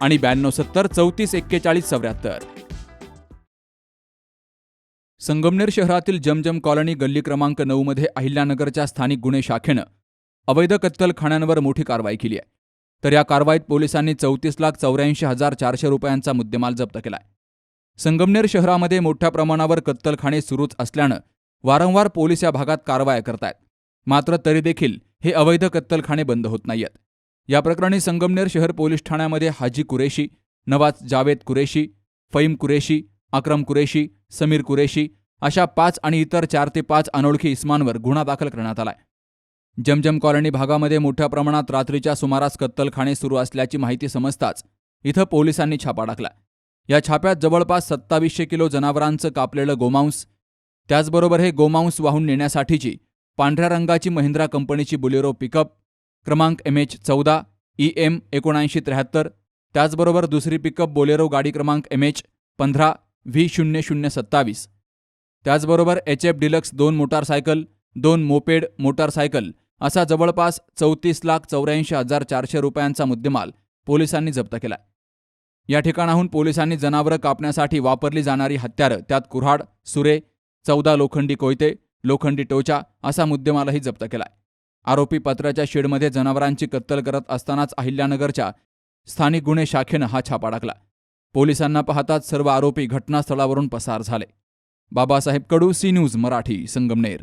आणि ब्याण्णव सत्तर चौतीस एक्केचाळीस चौऱ्याहत्तर. संगमनेर शहरातील जमजम कॉलनी गल्ली क्रमांक नऊ मध्ये अहिल्यानगरच्या स्थानिक गुन्हे शाखेनं अवैध कत्तलखान्यांवर मोठी कारवाई केली आहे. तर या कारवाईत पोलिसांनी चौतीस लाख चौऱ्याऐंशी हजार चारशे रुपयांचा मुद्देमाल जप्त केलाय. संगमनेर शहरामध्ये मोठ्या प्रमाणावर कत्तलखाने सुरूच असल्यानं वारंवार पोलीस या भागात कारवाया करतायत. मात्र तरी देखील हे अवैध कत्तलखाने बंद होत नाहीयेत. या प्रकरणी संगमनेर शहर पोलीस ठाण्यामध्ये हाजी कुरेशी नवाज जावेद कुरेशी फईम कुरेशी अक्रम कुरेशी समीर कुरेशी अशा पाच आणि इतर चार ते पाच अनोळखी इस्मांवर गुन्हा दाखल करण्यात आलाय. जमजम कॉलनी भागामध्ये मोठ्या प्रमाणात रात्रीच्या सुमारास कत्तलखाने सुरू असल्याची माहिती समजताच इथं पोलिसांनी छापा टाकला या छाप्यात जवळपास सत्तावीसशे किलो जनावरांचं कापलेलं गोमांस त्याचबरोबर हे गोमांस वाहून नेण्यासाठीची पांढऱ्या रंगाची महिंद्रा कंपनीची बुलेरो पिकअप क्रमांक एम एच चौदा ई एम एकोणऐंशी त्र्याहत्तर त्याचबरोबर दुसरी पिकअप बोलेरो गाडी क्रमांक एम एच पंधरा व्ही शून्य शून्य सत्तावीस. त्याचबरोबर एच एफ डिलक्स दोन मोटारसायकल दोन मोपेड मोटारसायकल असा जवळपास चौतीस लाख चौऱ्याऐंशी हजार चारशे रुपयांचा मुद्देमाल पोलिसांनी जप्त केला या ठिकाणाहून पोलिसांनी जनावरं कापण्यासाठी वापरली जाणारी हत्यारं त्यात कुऱ्हाड सुरे चौदा लोखंडी कोयते लोखंडी टोचा असा मुद्देमालही जप्त केलाय. आरोपी पत्राच्या शेडमध्ये जनावरांची कत्तल करत असतानाच अहिल्यानगरच्या स्थानिक गुन्हे शाखेनं हा छापा टाकला. पोलिसांना पाहताच सर्व आरोपी घटनास्थळावरून पसार झाले. Babasaheb Kadu C news Marathi Sangamner.